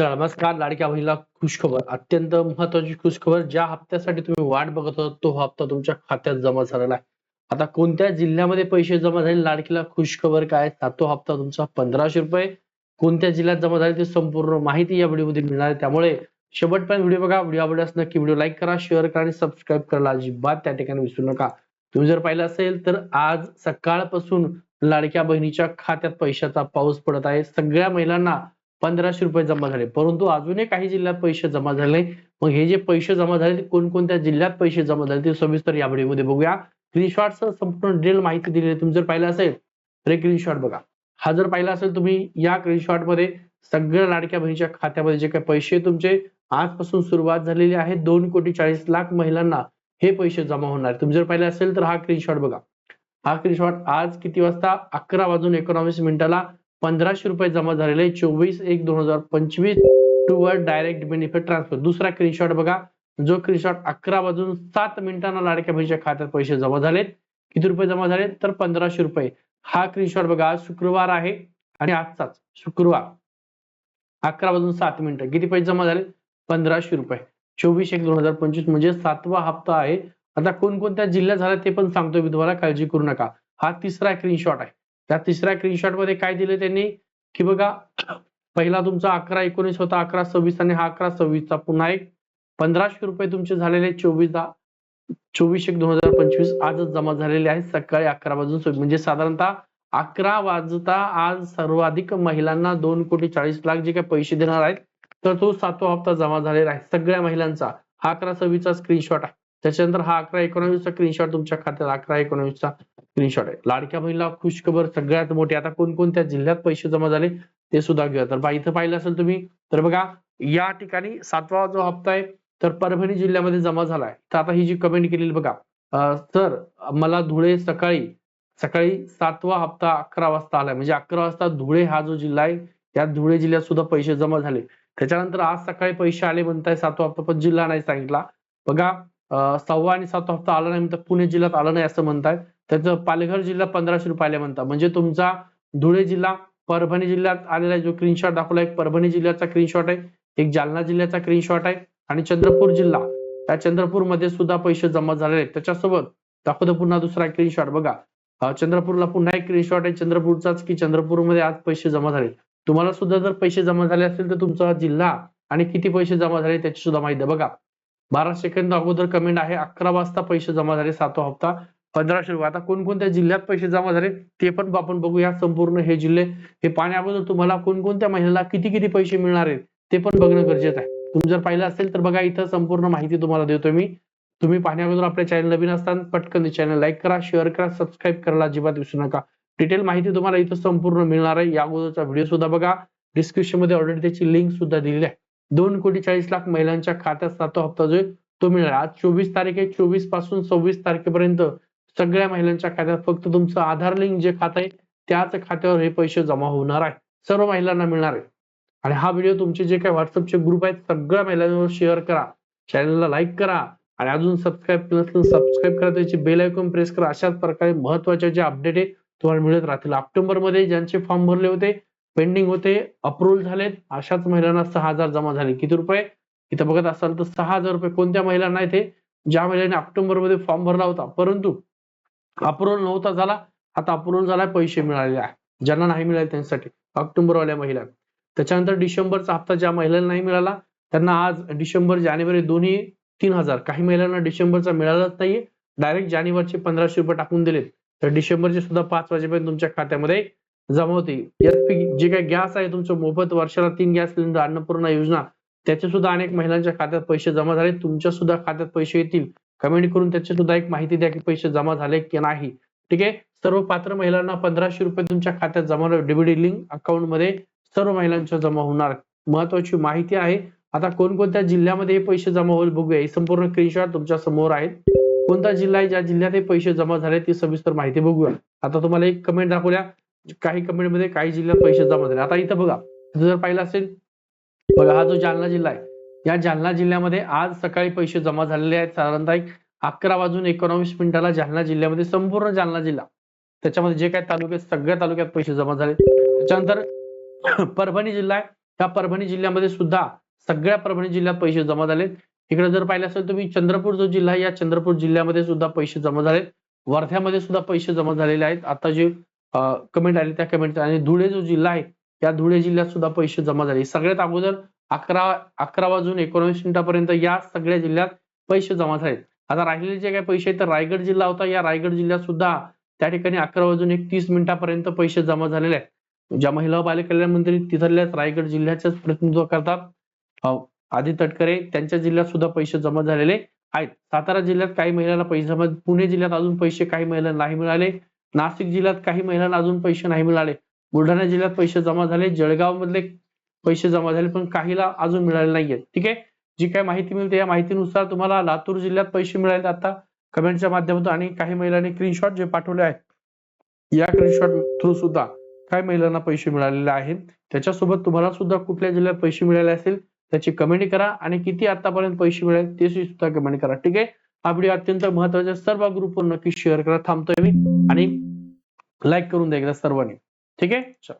नमस्कार लाडक्या बहिणीला खुशखबर. अत्यंत महत्वाची खुशखबर. ज्या हप्त्यासाठी तुम्ही वाट बघत होता तो हप्ता तुमच्या खात्यात जमा झालेला आहे. आता कोणत्या जिल्ह्यामध्ये पैसे जमा झाले लाडकीला खुशखबर काय सातो हप्ता तुमचा पंधराशे रुपये. कोणत्या जिल्ह्यात जमा झाले ते संपूर्ण माहिती या व्हिडिओमध्ये मिळणार आहे. त्यामुळे शेवटपर्यंत व्हिडिओ बघा व्हिडिओ आवडल्यास नक्की व्हिडिओ लाईक करा शेअर करा आणि सबस्क्राईब करायला अजिबात त्या ठिकाणी विसरू नका. तुम्ही जर पाहिलं असेल तर आज सकाळपासून लाडक्या बहिणीच्या खात्यात पैशाचा पाऊस पडत आहे. सगळ्या महिलांना पंधराशे रुपये जमा झाले. परंतु अजूनही काही जिल्ह्यात पैसे जमा झाले नाही. मग हे जे पैसे जमा झाले ते कोणकोणत्या जिल्ह्यात पैसे जमा झाले ते सविस्तर या व्हिडिओमध्ये बघूया. स्क्रीनशॉटसह संपूर्ण डिटेल माहिती दिली आहे तुम्ही जर पाहिलं असेल तर एक स्क्रीनशॉट बघा. हा जर पाहिला असेल तुम्ही या स्क्रीनशॉटमध्ये सगळ्या लाडक्या बहिणीच्या खात्यामध्ये जे काही पैसे तुमचे आजपासून सुरुवात झालेली आहे दोन कोटी चाळीस लाख महिलांना हे पैसे जमा होणार. तुम्ही जर पाहिलं असेल तर हा स्क्रीनशॉट बघा. हा स्क्रीनशॉट आज किती वाजता? अकरा वाजून एकोणावीस मिनिटाला पंधराशे रुपये जमा झालेले चोवीस एक दोन हजार पंचवीस टूवर डायरेक्ट बेनिफिट ट्रान्सफर दुसरा स्क्रीनशॉट बघा. जो स्क्रीनशॉट अकरा वाजून सात मिनिटांना लाडक्या बहिणीच्या खात्यात पैसे जमा झालेत. किती रुपये जमा झाले तर पंधराशे रुपये. हा स्क्रीनशॉट बघा. आज शुक्रवार आहे आणि आजचाच. शुक्रवार. अकरा वाजून सात मिनिटं. किती पैसे जमा झाले पंधराशे रुपये. चोवीस एक दोन हजार पंचवीस म्हणजे सातवा हप्ता आहे. आता कोणकोणत्या जिल्ह्यात झाला ते पण सांगतो मी तुम्हाला. काळजी करू नका. हा तिसरा स्क्रीनशॉट आहे. त्या तिसऱ्या स्क्रीनशॉटमध्ये काय दिले त्यांनी? की बघा पहिला तुमचा अकरा एकोणीस होता अकरा सव्वीस आणि हा अकरा सव्वीसचा पुन्हा एक. पंधराशे रुपये तुमचे झालेले चोवीसदा चोवीस एक दोन हजार पंचवीस आजच जमा झालेले आहेत सकाळी अकरा वाजून म्हणजे साधारणतः अकरा वाजता आज सर्वाधिक महिलांना दोन कोटी चाळीस लाख जे काही पैसे देणार आहेत तर तो सातवा हप्ता जमा झालेला आहे सगळ्या महिलांचा. हा अकरा सव्वीसचा स्क्रीनशॉट आहे. त्याच्यानंतर हा अकरा एकोणावीसचा स्क्रीनशॉट तुमच्या खात्यात अकरा एकोणावीसचा स्क्रीनशॉट आहे. लाडक्या बहिणीला खुशखबर सगळ्यात मोठी. आता कोणकोणत्या जिल्ह्यात पैसे जमा झाले ते सुद्धा घेऊया. तर बा इथं पाहिलं असेल तुम्ही तर बघा या ठिकाणी सातवा जो हप्ता आहे तर परभणी जिल्ह्यामध्ये जमा झालाय तर आता ही जी कमेंट केलेली बघा तर मला धुळे सकाळी सकाळी सातवा हप्ता अकरा वाजता आलाय. म्हणजे अकरा वाजता धुळे हा जो जिल्हा आहे त्या धुळे जिल्ह्यात सुद्धा पैसे जमा झाले. त्याच्यानंतर आज सकाळी पैसे आले म्हणताय सातवा हप्ता पण जिल्हा नाही सांगितला. बघा सहावा आणि सातवा हप्ता आला नाही म्हणतात पुणे जिल्ह्यात आला नाही असं म्हणताय त्याचं पालघर जिल्हा पंधराशे रुपयाला म्हणतात. म्हणजे तुमचा धुळे जिल्हा परभणी जिल्ह्यात आलेला जो स्क्रीनशॉट दाखवला एक परभणी जिल्ह्याचा स्क्रीनशॉट आहे. एक जालना जिल्ह्याचा स्क्रीनशॉट आहे. आणि चंद्रपूर जिल्हा त्या चंद्रपूरमध्ये सुद्धा पैसे जमा झालेले आहेत. त्याच्यासोबत दाखवतो पुन्हा दुसरा स्क्रीनशॉट बघा चंद्रपूरला पुन्हा एक स्क्रीनशॉट आहे. चंद्रपूरचाच की चंद्रपूरमध्ये आज पैसे जमा झाले तुम्हाला सुद्धा जर पैसे जमा झाले असतील तर तुमचा जिल्हा आणि किती पैसे जमा झाले त्याची सुद्धा माहिती आहे बघा बारा सेकंद अगोदर कमेंट आहे अकरा वाजता पैसे जमा झाले सातवा हप्ता पंधराशे रुपये आता कोणकोणत्या जिल्ह्यात पैसे जमा झाले ते पण आपण बघूया संपूर्ण हे जिल्हे. हे पाण्या अगोदर तुम्हाला कोणकोणत्या महिन्याला किती किती पैसे मिळणार आहेत ते पण बघणं गरजेचं आहे. तुम्ही जर पाहिलं असेल तर बघा इथं संपूर्ण माहिती तुम्हाला देतोय मी. तुम्ही पाहण्या अगोदर आपल्या चॅनल नवीन असताना पटकन चॅनल लाईक करा शेअर करा सबस्क्राईब करायला अजिबात विसरू नका. डिटेल माहिती तुम्हाला इथं संपूर्ण मिळणार आहे. या अगोदरचा व्हिडिओ सुद्धा बघा. डिस्क्रिप्शनमध्ये ऑलरेडी त्याची लिंक सुद्धा दिलेली आहे. दोन कोटी चाळीस लाख महिलांच्या खात्यात सातवा हप्ता जो आहे तो मिळणार आज चोवीस तारीख आहे चोवीसपासून सव्वीस तारखेपर्यंत सगळ्या महिलांच्या खात्यात फक्त तुमचं आधार लिंक जे खातं आहे त्याच खात्यावर हे पैसे जमा होणार आहे. सर्व महिलांना मिळणार आहे. आणि हा व्हिडिओ तुमचे जे काही व्हॉट्सअपचे ग्रुप आहेत सगळ्या महिलांवर शेअर करा. चॅनलला लाईक करा. आणि अजून सबस्क्राईब केलं नसेल सबस्क्राईब करा. त्याची बेल आयकॉन प्रेस करा. अशाच प्रकारे महत्त्वाचे जे अपडेट आहे तुम्हाला मिळत राहतील. ऑक्टोबरमध्ये ज्यांचे फॉर्म भरले होते पेंडिंग होते अप्रुव्हल झालेत. अशाच महिलांना सहा हजार जमा झाले. किती रुपये? इथं बघत असाल तर सहा हजार रुपये. कोणत्या महिलांना इथे ज्या महिलांनी ऑक्टोबरमध्ये फॉर्म भरला होता. परंतु अप्रूव्हल नव्हता झाला. आता अप्रूव्हल झाला पैसे मिळालेले आहे ज्यांना नाही मिळाले त्यांच्यासाठी. ऑक्टोबरवाल्या महिला. त्याच्यानंतर डिसेंबरचा हप्ता ज्या महिलांना नाही मिळाला त्यांना आज डिसेंबर जानेवारी दोन्ही तीन हजार. काही महिलांना डिसेंबरचा मिळालाच नाहीये. डायरेक्ट जानेवारीचे पंधराशे रुपये टाकून दिलेत. तर डिसेंबरचे सुद्धा पाच वाजेपर्यंत तुमच्या खात्यामध्ये जमा होते जे काही गॅस आहे तुमचं मोफत वर्षाला तीन गॅस सिलेंडर अन्नपूर्णा योजना त्याचे सुद्धा अनेक महिलांच्या खात्यात पैसे जमा झाले. तुमच्या सुद्धा खात्यात पैसे येतील. कमेंट करून त्याची सुद्धा एक माहिती द्या की पैसे जमा झाले की नाही. ठीक आहे? सर्व पात्र महिलांना पंधराशे रुपये तुमच्या खात्यात जमा डीबीडी लिंक अकाउंटमध्ये सर्व महिलांच्या जमा होणार. महत्वाची माहिती आहे. आता कोणकोणत्या जिल्ह्यामध्ये हे पैसे जमा होईल बघूया. ही संपूर्ण स्क्रीनशॉट तुमच्यासमोर आहेत. कोणता जिल्हा आहे ज्या जिल्ह्यात हे पैसे जमा झाले ती सविस्तर माहिती बघूया. आता तुम्हाला एक कमेंट दाखवल्या. काही कंपनीमध्ये काही जिल्ह्यात पैसे जमा झाले. आता इथं बघा जर पाहिलं असेल बघा हा जो जालना जिल्हा आहे या जालना जिल्ह्यामध्ये आज सकाळी पैसे जमा झालेले आहेत साधारणतः एक अकरा वाजून एकोणावीस मिनिटाला जालना जिल्ह्यामध्ये संपूर्ण जालना जिल्हा. त्याच्यामध्ये जे काही तालुके सगळ्या तालुक्यात पैसे जमा झाले. त्याच्यानंतर परभणी जिल्हा आहे. त्या परभणी जिल्ह्यामध्ये सुद्धा सगळ्या परभणी जिल्ह्यात पैसे जमा झालेत. इकडे जर पाहिलं असेल तुम्ही चंद्रपूर जो जिल्हा आहे या चंद्रपूर जिल्ह्यामध्ये सुद्धा पैसे जमा झालेत. वर्ध्यामध्ये सुद्धा पैसे जमा झालेले आहेत. आता जे कमेंट आली त्या कमेंट आणि धुळे जो जिल्हा आहे त्या धुळे जिल्ह्यात सुद्धा पैसे जमा झाले. सगळ्यात अगोदर अकरा अकरा वाजून एकोणवीस मिनिटापर्यंत या सगळ्या जिल्ह्यात पैसे जमा झालेत. आता राहिलेले जे काही पैसे आहेत तर रायगड जिल्हा होता. या रायगड जिल्ह्यात सुद्धा त्या ठिकाणी अकरा वाजून एक तीस मिनिटापर्यंत पैसे जमा झालेले आहेत. ज्या महिला बालकल्याण मंत्री तिथल्याच रायगड जिल्ह्याचेच प्रतिनिधित्व करतात. आदित्य तटकरे त्यांच्या जिल्ह्यात सुद्धा पैसे जमा झालेले आहेत. सातारा जिल्ह्यात काही महिलांना पैसे जमा पुणे जिल्ह्यात अजून पैसे काही महिलांना नाही मिळाले. नाशिक जिल्ह्यात काही महिलांना अजून पैसे नाही मिळाले. बुलढाणा जिल्ह्यात पैसे जमा झाले जळगाव मधले पैसे जमा झाले पण काहीला अजून मिळाले नाहीये ठीक आहे? जी काही माहिती मिळते या माहितीनुसार तुम्हाला लातूर जिल्ह्यात पैसे मिळाले आता कमेंटच्या माध्यमातून आणि काही महिलांनी स्क्रीनशॉट जे पाठवले आहेत या स्क्रीनशॉट थ्रू सुद्धा काही महिलांना पैसे मिळालेले आहेत. त्याच्यासोबत तुम्हाला सुद्धा कुठल्या जिल्ह्यात पैसे मिळाले असेल त्याची कमेंट करा आणि किती आतापर्यंत पैसे मिळाले ते सुद्धा कमेंट करा. ठीक आहे? हा व्हिडिओ अत्यंत महत्त्वाचा सर्व ग्रुपवर नक्की शेअर करा. थांबतोय मी आणि लाईक करून द्या एकदा सर्वांनी. ठीक आहे? चल.